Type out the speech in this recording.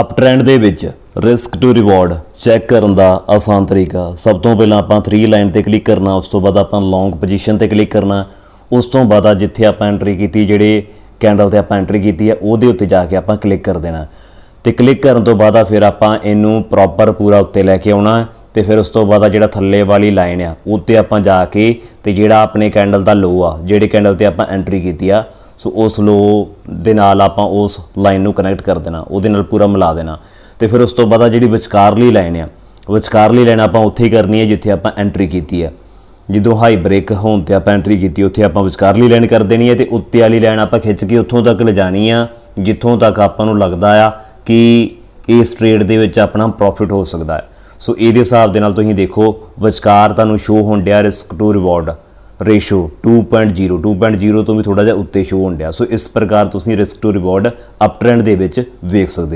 Up trend ਦੇ ਵਿੱਚ risk to reward check ਕਰਨ ਦਾ ਆਸਾਨ ਤਰੀਕਾ। ਸਭ ਤੋਂ ਪਹਿਲਾਂ ਆਪਾਂ 3 ਲਾਈਨ ਤੇ ਕਲਿੱਕ ਕਰਨਾ, ਉਸ ਤੋਂ ਬਾਅਦ ਆਪਾਂ ਲੌਂਗ ਪੋਜੀਸ਼ਨ ਤੇ ਕਲਿੱਕ ਕਰਨਾ। ਉਸ ਤੋਂ ਬਾਅਦ ਜਿੱਥੇ ਆਪਾਂ ਐਂਟਰੀ ਕੀਤੀ, ਜਿਹੜੇ ਕੈਂਡਲ ਤੇ ਆਪਾਂ ਐਂਟਰੀ ਕੀਤੀ ਹੈ ਉਹਦੇ ਉੱਤੇ ਜਾ ਕੇ ਆਪਾਂ ਕਲਿੱਕ ਕਰ ਦੇਣਾ। ਤੇ ਕਲਿੱਕ ਕਰਨ ਤੋਂ ਬਾਅਦ ਫਿਰ ਆਪਾਂ ਇਹਨੂੰ ਪ੍ਰੋਪਰ ਪੂਰਾ ਉੱਤੇ ਲੈ ਕੇ ਆਉਣਾ। ਹੈ ਤੇ ਫਿਰ ਉਸ ਤੋਂ ਬਾਅਦ ਆ ਜਿਹੜਾ ਥੱਲੇ ਵਾਲੀ ਲਾਈਨ ਆ, ਉੱਤੇ ਆਪਾਂ ਜਾ ਕੇ ਤੇ ਜਿਹੜਾ ਆਪਣੇ ਕੈਂਡਲ ਦਾ ਲੋ ਆ, ਜਿਹੜੇ ਕੈਂਡਲ ਤੇ ਆਪਾਂ ਐਂਟਰੀ ਕੀਤੀ ਆ ਸੋ ਉਸ ਲੋ ਦੇ ਨਾਲ ਆਪਾਂ ਉਸ ਲਾਈਨ ਨੂੰ ਕਨੈਕਟ ਕਰ ਦੇਣਾ, ਉਹਦੇ ਨਾਲ ਪੂਰਾ ਮਿਲਾ ਦੇਣਾ। ਤੇ ਫਿਰ ਉਸ ਤੋਂ ਬਾਅਦ ਜਿਹੜੀ ਵਿਚਕਾਰਲੀ ਲਾਈਨ ਆ, ਵਿਚਕਾਰਲੀ ਲਾਈਨ ਆਪਾਂ ਉੱਥੇ ਹੀ ਕਰਨੀ ਹੈ ਜਿੱਥੇ ਆਪਾਂ ਐਂਟਰੀ ਕੀਤੀ ਹੈ। ਜਦੋਂ ਹਾਈ ਬ੍ਰੇਕ ਹੋਣ ਤੇ ਆਪਾਂ ਐਂਟਰੀ ਕੀਤੀ, ਉੱਥੇ ਆਪਾਂ ਵਿਚਕਾਰਲੀ ਲਾਈਨ ਕਰ ਦੇਣੀ ਹੈ ਤੇ ਉੱਤੇ ਵਾਲੀ ਲਾਈਨ ਆਪਾਂ ਖਿੱਚ ਕੇ ਉੱਥੋਂ ਤੱਕ ਲਿਜਾਣੀ ਆ, ਜਿੱਥੋਂ ਤੱਕ ਆਪਾਂ ਨੂੰ ਲੱਗਦਾ ਆ ਕਿ ਇਸ ਟ੍ਰੇਡ ਦੇ ਵਿੱਚ ਆਪਣਾ ਪ੍ਰੋਫਿਟ ਹੋ ਸਕਦਾ ਹੈ। ਸੋ ਇਹਦੇ ਹਿਸਾਬ ਦੇ ਨਾਲ ਤੁਸੀਂ ਦੇਖੋ, ਵਿਚਕਾਰ ਤੁਹਾਨੂੰ ਸ਼ੋ ਹੋਣ ਡਿਆ ਰਿਸਕ ਟੂ ਰਿਵਾਰਡ ਰੇਸ਼ੋ 2.0 2.0 ਤੋਂ ਵੀ ਥੋੜਾ ਜਿਹਾ ਉੱਤੇ ਸ਼ੋ ਹੋਣ ਡਿਆ। ਸੋ ਇਸ ਪ੍ਰਕਾਰ ਤੁਸੀਂ risk to reward up trend ਦੇ ਵਿੱਚ ਵੇਖ ਸਕਦੇ ਹੋ।